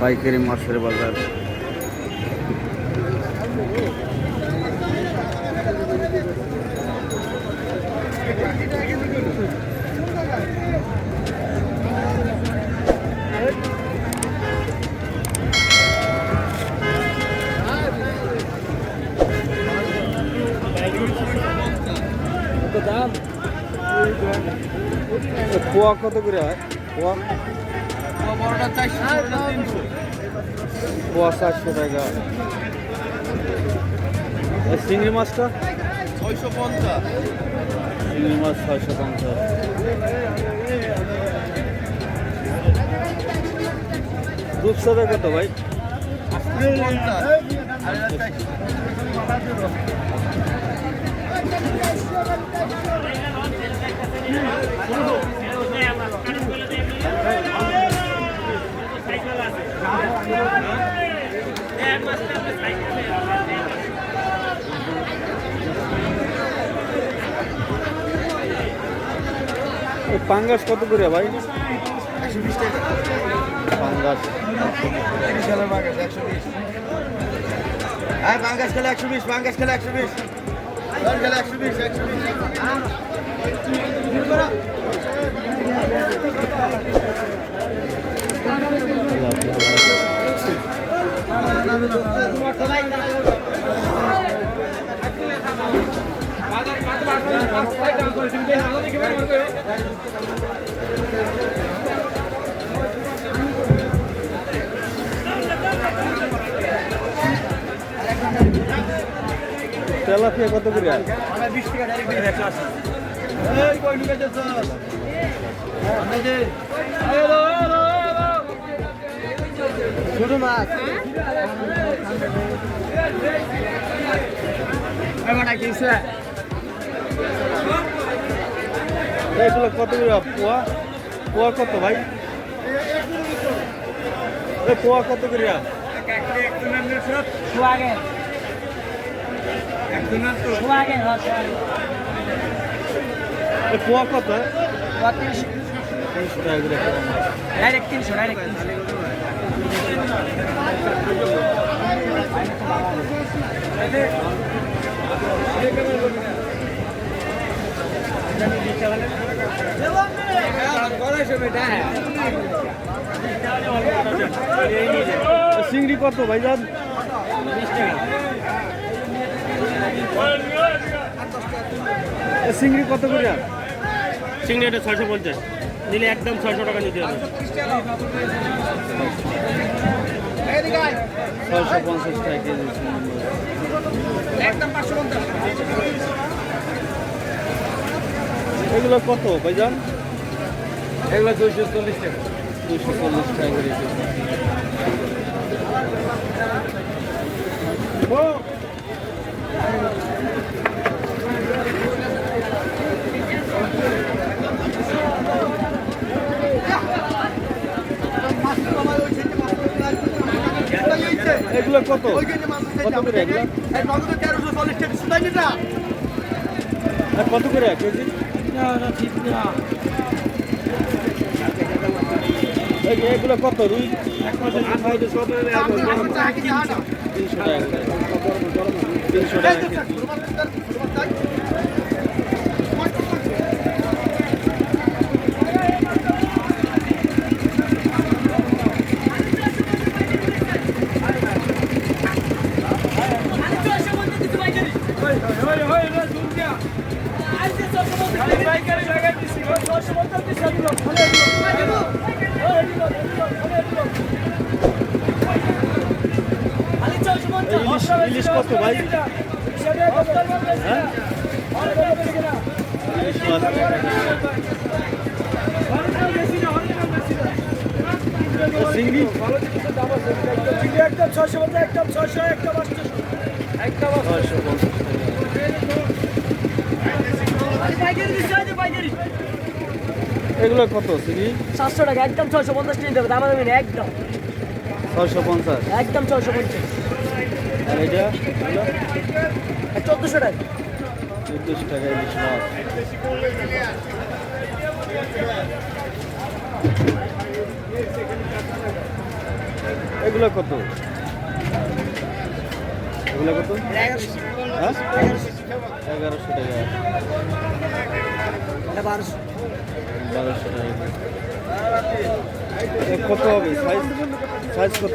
পাইকারি মাছের বাজার। দাম? পোয়া কত করে হয়? পোয়া? পোয়া চারশো টাকা চিংড়ি মাছটা? পঞ্চাশ চিংড়ি মাছ ছয়শো পঞ্চাশ। রূপসাদা কত ভাই? এই পাঙ্গাস কত করে ভাই? একশো বিশ টাকা পাঙ্গাস একশো বিশ। হ্যাঁ খেলে একশো বিশ বাঙ্গাস খেলে একশো বিশ। খেলে একশো বিশ একশো বিশ। তেলাপিয়া কত করে বিশ ছোট মাছ এগুলো কত পোয়া? পোয়া কত ভাই? পোয়া কত করে এ পোয়া কত? তিনশো। টাকা করে। ডাইরেক্ট তিনশো ডাইরেক্ট তিনশো। চিংড়ি কত ভাই এ চিংড়ি কত করে? চিংড়ি এটা ছয়শো পঞ্চাশ। নিলে একদম ছয়শো টাকা নিতে হবে। ছয়শো পঞ্চাশ টাকা কেজি এগুলো কত ভাইজান? এগুলো দুইশো চল্লিশ টাকা। দুশো চল্লিশ টাকা করে। এগুলো কত? কত করে এগুলো? তেরোশো চল্লিশ টাকা। শুধাই নিটা? আর কত করে কেজি? এই যে এগুলো কত রুই? তিনশো টাকা। তিনশো টাকা। ইলিশ কত ভাই? চিংড়ি একদম ছয়শো পঞ্চাশ একদম ছয়শো একদম একদম টাকা এগুলো কত চিংড়ি সাতশো টাকা একদম ছয়শো পঞ্চাশ নিতে হবে দাম দামি একদম। ছয়শো পঞ্চাশ? একদম ছয়শো পঞ্চাশ। এটা? চোদ্দোশো টাকা। চোদ্দোশো টাকা ইলিশ মাছ এগুলো কত? এগুলো কত? হ্যাঁ? এগারোশো টাকা। বারোশো। বারোশো টাকা। কত হবে? সাইজ? সাইজ কত?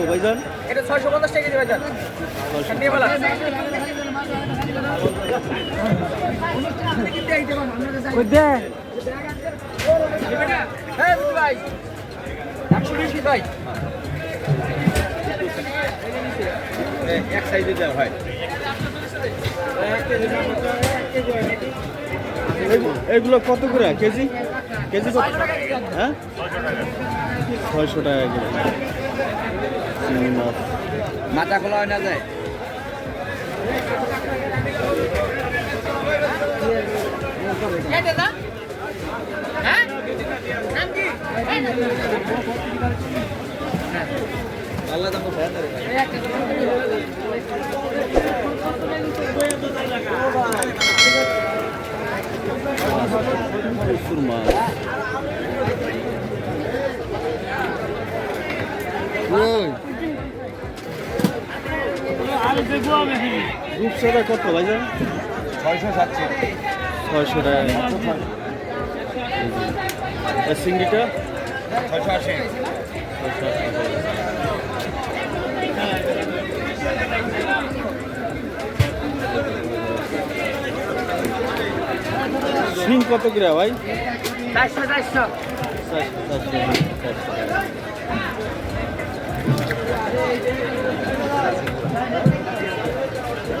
ভাইজান? এটা ছয়শো পঞ্চাশ টাকা কেজি হ্যাঁ ভাই। ভাই। এক সাইজে দেওয়া হয় এগুলো কত করে? কেজি? কেজি কত? হ্যাঁ? ছয়শো টাকা কেজি। চিংড়ি মাছ মাথা খোলা হয় না যায়। আল্লাহ রূপসাদা কত ভাইজান? ছয়শো সাতশো ছয়শো টাকা চিংড়িটা? ছয়শো আশি আশি কত করে ভাই? চারশো চারশো চারশো চারশো চারশো টাকা এ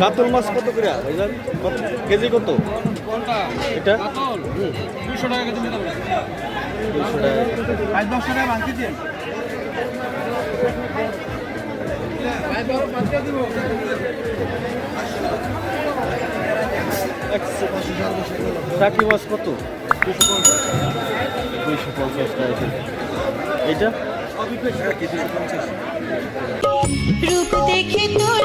কাতল মাছ কত করে? ভাইজান কেজি কত? এটা? দুশো টাকা কেজি দুশো টাকা। দশ টাকা ভাঙতে দিন টাকি মাছ কত? দুইশো পঞ্চাশ। টাকা। এইটা? রূপ দেখে তোর